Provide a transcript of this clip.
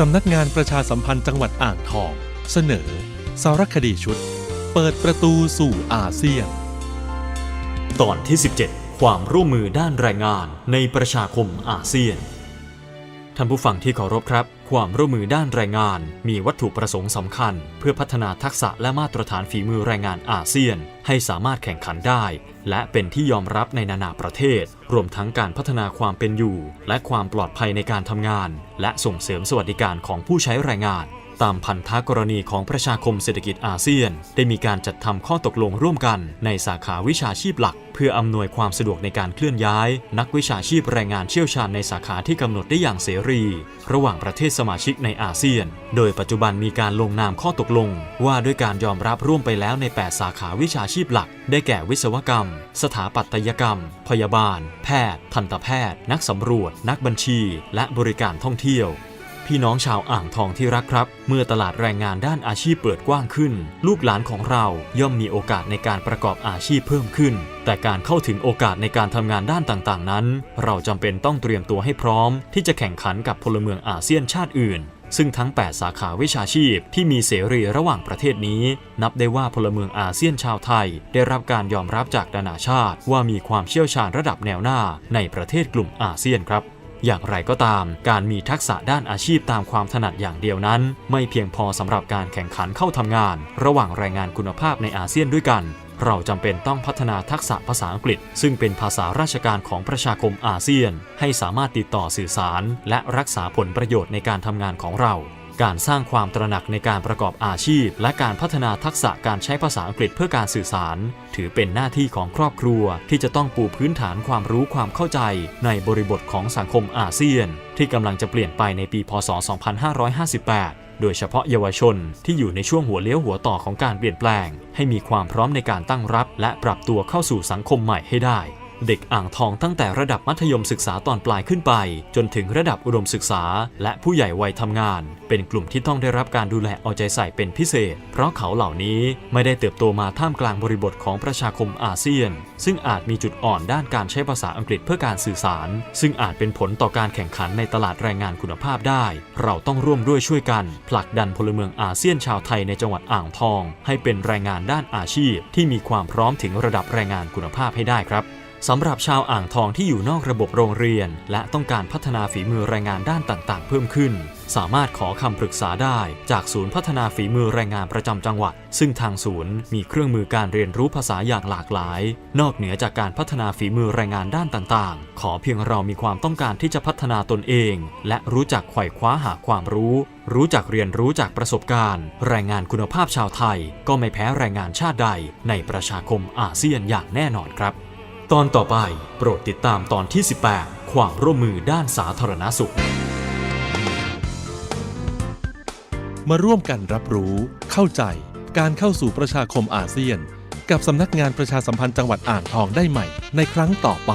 สำนักงานประชาสัมพันธ์จังหวัดอ่างทอง เสนอ สารคดีชุด เปิดประตูสู่อาเซียน ตอนที่ 17 ความร่วมมือด้านแรงงานในประชาคมอาเซียน ท่านผู้ฟังที่เคารพครับ ความร่วมมือด้านแรงงาน มีวัตถุประสงค์สำคัญ เพื่อพัฒนาทักษะและมาตรฐานฝีมือแรงงานอาเซียน ให้สามารถแข่งขันได้ และเป็นที่ยอมรับในนานาประเทศ รวมทั้งการพัฒนาความเป็นอยู่ และความปลอดภัยในการทำงาน และส่งเสริมสวัสดิการของผู้ใช้แรงงาน ตามพันธกรณีของประชาคมเศรษฐกิจอาเซียน ได้มีการจัดทำข้อตกลงร่วมกันในสาขาวิชาชีพหลัก เพื่ออำนวยความสะดวกในการเคลื่อนย้าย นักวิชาชีพแรงงานเชี่ยวชาญในสาขาที่กำหนดได้อย่างเสรี ระหว่างประเทศสมาชิกในอาเซียน โดยปัจจุบันมีการลงนามข้อตกลง ว่าด้วยการยอมรับร่วมไปแล้วใน 8 สาขาวิชาชีพหลัก ได้แก่วิศวกรรม สถาปัตยกรรม พยาบาล แพทย์ ทันตแพทย์ นักสำรวจ นักบัญชี และบริการท่องเที่ยว พี่น้องชาวอ่างทองที่รักครับ เมื่อตลาดแรงงานด้านอาชีพเปิดกว้างขึ้น ลูกหลานของเราย่อมมีโอกาสในการประกอบอาชีพเพิ่มขึ้น แต่การเข้าถึงโอกาสในการทำงานด้านต่างๆ นั้น เราจำเป็นต้องเตรียมตัวให้พร้อม ที่จะแข่งขันกับพลเมืองอาเซียนชาติอื่นซึ่งทั้ง 8 สาขาวิชาชีพที่มีเสรีระหว่างประเทศนี้ นับได้ว่าพลเมืองอาเซียนชาวไทย ได้รับการยอมรับจากนานาชาติ ว่ามีความเชี่ยวชาญระดับแนวหน้าในประเทศกลุ่มอาเซียนครับ อย่างไรก็ตาม การมีทักษะด้านอาชีพตามความถนัดอย่างเดียวนั้น ไม่เพียงพอสำหรับการแข่งขันเข้าทำงาน ระหว่างแรงงานคุณภาพในอาเซียนด้วยกันเราจำเป็นต้องพัฒนาทักษะภาษาอังกฤษ ซึ่งเป็นภาษาราชการของประชาคมอาเซียน ให้สามารถติดต่อสื่อสาร และรักษาผลประโยชน์ในการทำงานของเรา การสร้างความตระหนักในการประกอบอาชีพ และการพัฒนาทักษะการใช้ภาษาอังกฤษเพื่อการสื่อสาร ถือเป็นหน้าที่ของครอบครัว ที่จะต้องปูพื้นฐานความรู้ความเข้าใจ ในบริบทของสังคมอาเซียน ที่กำลังจะเปลี่ยนไปในปี พศ 2558โดยเฉพาะเยาวชนที่อยู่ในช่วงหัวเลี้ยวหัวต่อของการเปลี่ยนแปลง ให้มีความพร้อมในการตั้งรับ และปรับตัวเข้าสู่สังคมใหม่ให้ได้ เด็กอ่างทองตั้งแต่ระดับมัธยมศึกษาตอนปลายขึ้นไป จนถึงระดับอุดมศึกษา และผู้ใหญ่วัยทำงาน เป็นกลุ่มที่ต้องได้รับการดูแลเอาใจใส่เป็นพิเศษ เพราะเขาเหล่านี้ไม่ได้เติบโตมาท่ามกลางบริบทของประชาคมอาเซียน ซึ่งอาจมีจุดอ่อนด้านการใช้ภาษาอังกฤษเพื่อการสื่อสาร ซึ่งอาจเป็นผลต่อการแข่งขันในตลาดแรงงานคุณภาพได้ เราต้องร่วมด้วยช่วยกัน ผลักดันพลเมืองอาเซียนชาวไทยในจังหวัดอ่างทอง ให้เป็นแรงงานด้านอาชีพ ที่มีความพร้อมถึงระดับแรงงานคุณภาพให้ได้ครับ สำหรับชาวอ่างทองที่อยู่นอกระบบโรงเรียน และต้องการพัฒนาฝีมือแรงงานด้านต่างๆ เพิ่มขึ้น สามารถขอคำปรึกษาได้ จากศูนย์พัฒนาฝีมือแรงงานประจำจังหวัด ซึ่งทางศูนย์มีเครื่องมือการเรียนรู้ภาษาอย่างหลากหลาย นอกเหนือจากการพัฒนาฝีมือแรงงานด้านต่างๆ ขอเพียงเรามีความต้องการที่จะพัฒนาตนเอง และรู้จักไขว่คว้าหาความรู้ รู้จักเรียนรู้จากประสบการณ์ แรงงานคุณภาพชาวไทย ก็ไม่แพ้แรงงานชาติใด ในประชาคมอาเซียนอย่างแน่นอนครับ ตอนต่อไปโปรดติดตามตอนที่ 18 ความร่วมมือด้านสาธารณสุข มาร่วมกันรับรู้ เข้าใจ การเข้าสู่ประชาคมอาเซียน กับสำนักงานประชาสัมพันธ์จังหวัดอ่างทองได้ใหม่ ในครั้งต่อไป